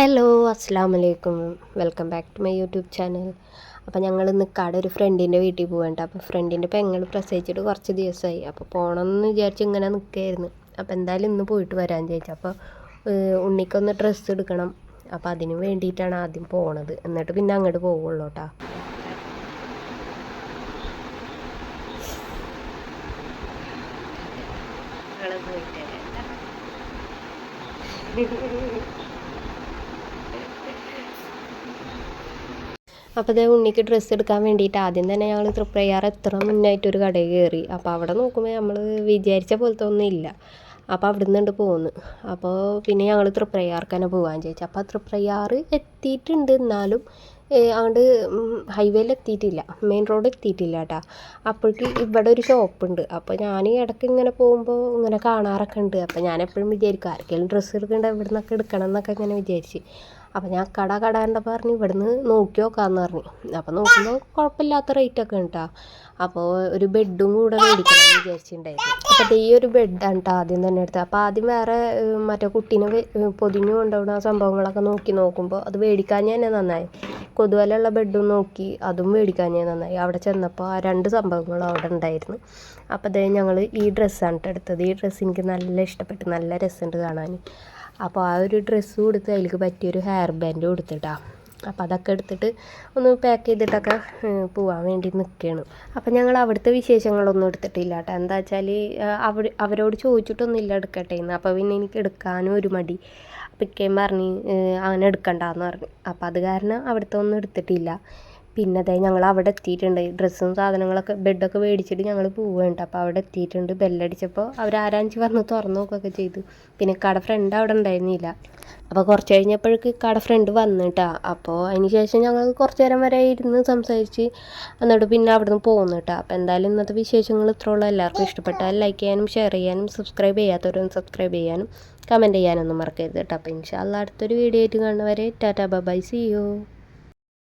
Hello അസ്സാം വലൈക്കും welcome back to my YouTube channel അപ്പോൾ ഞങ്ങൾ നിൽക്കാതെ ഒരു ഫ്രണ്ടിന്റെ വീട്ടിൽ പോകണ്ട അപ്പോൾ ഫ്രണ്ടിന്റെ പെങ്ങൾ പ്രസവിച്ചിട്ട് കുറച്ച് ദിവസമായി അപ്പോൾ പോകണമെന്ന് വിചാരിച്ച് ഇങ്ങനെ നിൽക്കുകയായിരുന്നു അപ്പോൾ എന്തായാലും ഇന്ന് പോയിട്ട് വരാൻ ചോദിച്ചു അപ്പോൾ ഉണ്ണിക്കൊന്ന് ഡ്രസ്സ് എടുക്കണം. അപ്പോൾ അതിന് വേണ്ടിയിട്ടാണ് ആദ്യം പോണത്. എന്നിട്ട് പിന്നെ അങ്ങോട്ട് പോവുള്ളൂ കേട്ടോ അപ്പോൾ അതേ ഉണ്ണിക്ക് ഡ്രസ്സ് എടുക്കാൻ വേണ്ടിയിട്ട് ആദ്യം തന്നെ ഞങ്ങൾ തൃപ്രയാർ എത്ര മുന്നായിട്ട് ഒരു കടയിൽ കയറി അപ്പോൾ അവിടെ നോക്കുമ്പോൾ നമ്മൾ വിചാരിച്ച പോലത്തെ ഒന്നും ഇല്ല. അപ്പോൾ അവിടെ നിന്നുണ്ട് പോന്ന്. അപ്പോൾ പിന്നെ ഞങ്ങൾ തൃപ്രയാർക്ക് തന്നെ പോകാൻ ചോദിച്ചു അപ്പോൾ തൃപ്രയാർ എത്തിയിട്ടുണ്ട് എന്നാലും അങ്ങോട്ട് ഹൈവേയിൽ എത്തിയിട്ടില്ല. മെയിൻ റോഡ് എത്തിയിട്ടില്ല കേട്ടോ അപ്പോഴേക്ക് ഇവിടെ ഒരു ഷോപ്പ് ഉണ്ട്. അപ്പോൾ ഞാൻ ഇടയ്ക്ക് ഇങ്ങനെ പോകുമ്പോൾ ഇങ്ങനെ കാണാറൊക്കെ ഉണ്ട്. അപ്പോൾ ഞാൻ എപ്പോഴും വിചാരിക്കും ആർക്കെങ്കിലും ഡ്രസ്സ് എടുക്കേണ്ട ഇവിടെ നിന്നൊക്കെ എടുക്കണം എന്നൊക്കെ ഇങ്ങനെ വിചാരിച്ച്. അപ്പോൾ ഞാൻ കട കടേണ്ട പറഞ്ഞ് ഇവിടുന്ന് നോക്കി നോക്കാമെന്ന് പറഞ്ഞു. അപ്പോൾ നോക്കുമ്പോൾ കുഴപ്പമില്ലാത്ത റേറ്റ് ഒക്കെ ഉണ്ടാ അപ്പോൾ ഒരു ബെഡും കൂടെ മേടിക്കണം എന്ന് വിചാരിച്ചിട്ടുണ്ടായിരുന്നു അപ്പോൾ ഈ ഒരു ബെഡാണ് കേട്ടോ ആദ്യം തന്നെ എടുത്തത്. അപ്പോൾ ആദ്യം വേറെ മറ്റേ കുട്ടീനെ പൊതിഞ്ഞു കൊണ്ടുപോകുന്ന സംഭവങ്ങളൊക്കെ നോക്കി നോക്കുമ്പോൾ അത് മേടിക്കാൻ തന്നെ നന്നായി. കൊതുവലുള്ള ബെഡും നോക്കി അതും മേടിക്കാൻ ഞാൻ നന്നായി. അവിടെ ചെന്നപ്പോൾ ആ രണ്ട് സംഭവങ്ങളും അവിടെ ഉണ്ടായിരുന്നു. അപ്പോൾ അതേ ഞങ്ങൾ ഈ ഡ്രസ്സാണ് എടുത്തത്. ഈ ഡ്രസ്സ് എനിക്ക് നല്ല ഇഷ്ടപ്പെട്ടു. നല്ല രസമുണ്ട് കാണാൻ അപ്പോൾ ആ ഒരു ഡ്രസ്സ് കൊടുത്ത് അതിലേക്ക് പറ്റിയൊരു ഹെയർ ബാൻഡ് കൊടുത്തിട്ടാ അപ്പോൾ അതൊക്കെ എടുത്തിട്ട് ഒന്ന് പാക്ക് ചെയ്തിട്ടൊക്കെ പോവാൻ വേണ്ടി നിൽക്കുകയാണ് അപ്പോൾ ഞങ്ങൾ അവിടുത്തെ വിശേഷങ്ങളൊന്നും എടുത്തിട്ടില്ല കേട്ടോ. എന്താ വെച്ചാൽ അവർ അവരോട് ചോദിച്ചിട്ടൊന്നുമില്ല എടുക്കട്ടെ എന്ന്. അപ്പോൾ പിന്നെ എനിക്ക് എടുക്കാനും ഒരു മടി. പിക്കേം പറഞ്ഞ് അങ്ങനെ എടുക്കണ്ടെന്ന് പറഞ്ഞു. അപ്പോൾ അത് കാരണം അവിടുത്തെ ഒന്നും എടുത്തിട്ടില്ല. പിന്നെ അതായത് ഞങ്ങൾ അവിടെ എത്തിയിട്ടുണ്ട് ഡ്രസ്സും സാധനങ്ങളൊക്കെ ബെഡൊക്കെ മേടിച്ചിട്ട് ഞങ്ങൾ പോവുകയുണ്ട്. അപ്പോൾ അവിടെ എത്തിയിട്ടുണ്ട് ബെല്ലടിച്ചപ്പോൾ അവർ ആരാഞ്ച് വന്ന് തുറന്നു നോക്കുകയൊക്കെ ചെയ്തു. പിന്നെ കട ഫ്രണ്ട് അവിടെ ഉണ്ടായിരുന്നില്ല. അപ്പോൾ കുറച്ച് കഴിഞ്ഞപ്പോഴേക്ക് കട ഫ്രണ്ട് വന്നിട്ടാ. അപ്പോൾ അതിന് ശേഷം ഞങ്ങൾ കുറച്ച് നേരം വരെ ഇരുന്ന് സംസാരിച്ച് എന്നിട്ട് പിന്നെ അവിടെ നിന്ന് പോകുന്നു കേട്ടോ. അപ്പോൾ എന്തായാലും ഇന്നത്തെ വിശേഷങ്ങൾ ഇത്രയുള്ള. എല്ലാവർക്കും ഇഷ്ടപ്പെട്ടാൽ ലൈക്ക് ചെയ്യാനും ഷെയർ ചെയ്യാനും സബ്സ്ക്രൈബ് ചെയ്യാത്തവരും സബ്സ്ക്രൈബ് ചെയ്യാനും കമന്റ് ചെയ്യാനൊന്നും മറക്കരുത് കേട്ടോ. അപ്പോൾ ഇൻഷാല്ല അടുത്തൊരു വീഡിയോ ആയിട്ട് കാണുന്നവരെ ടാറ്റാ ബൈ സി യു